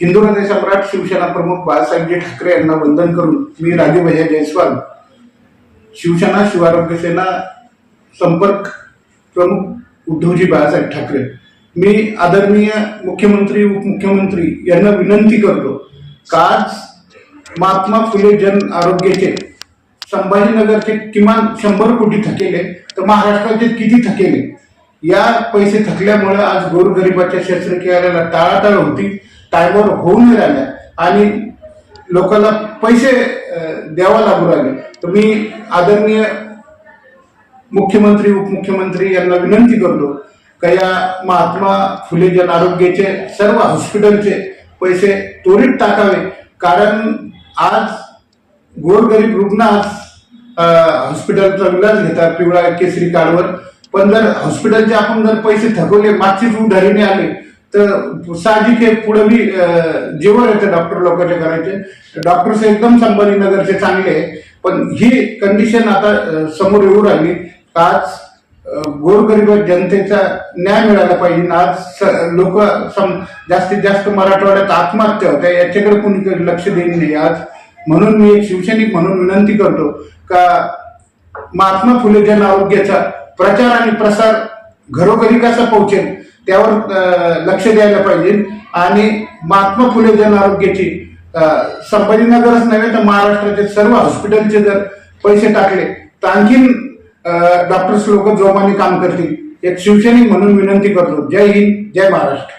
हिंदू हृदय सम्राट शिवसेना प्रमुख बाळासाहेबजी ठाकरे यांना वंदन करून मी राजू भैया जयस्वाल शिवसेना शिवारोग्य सेना संपर्क प्रमुख उद्धवजी बाळासाहेब ठाकरे मी आदरणीय मुख्यमंत्री उपमुख्यमंत्री यांना विनंती करतो का आज महात्मा फुले जन आरोग्याचे संभाजीनगरचे किमान शंभर कोटी थकेले तर महाराष्ट्राचे किती थकेले? या पैसे थकल्यामुळे आज गोरगरिबाच्या शस्त्रक्रियाला टाळाटाळ होती. टायमवर होऊ नाही राहिल्या. आणि लोकांना पैसे द्यावा लागू राहिले. तर मी आदरणीय मुख्यमंत्री उपमुख्यमंत्री यांना विनंती करतो का या महात्मा फुले जन आरोग्याचे सर्व हॉस्पिटलचे पैसे त्वरित टाकावे. कारण आज गोरगरीब रुग्ण आज हॉस्पिटलचा इलाज घेतात पिवळा केसरी कार्डवर. पण जर हॉस्पिटलचे आपण जर पैसे थकवले मागचीच उधारीने आले तर साहजिक हे पुढे बी जेवण येतं डॉक्टर लोकांच्या करायचे. डॉक्टर्स एकदम संभाजीनगरचे चांगले आहे पण ही कंडिशन आता समोर येऊ राहिली. आज गोरगरीब जनतेचा न्याय मिळाला पाहिजे. आज लोक जास्तीत जास्त मराठवाड्यात आत्महत्या होत्या याच्याकडे कोणी लक्ष देत नाही. आज म्हणून मी एक शिवसैनिक म्हणून विनंती करतो का महात्मा फुले जन आरोग्याचा प्रचार आणि प्रसार घरोघरी कसा पोहोचेल त्यावर लक्ष द्यायला पाहिजे. आणि महात्मा फुले जन आरोग्याची संभाजीनगरच नव्हे तर महाराष्ट्राचे सर्व हॉस्पिटलचे जर पैसे टाकले तर आणखीन डॉक्टर्स लोक जोमाने काम करतील. एक शिवसैनिक म्हणून विनंती करतो. जय हिंद जय महाराष्ट्र.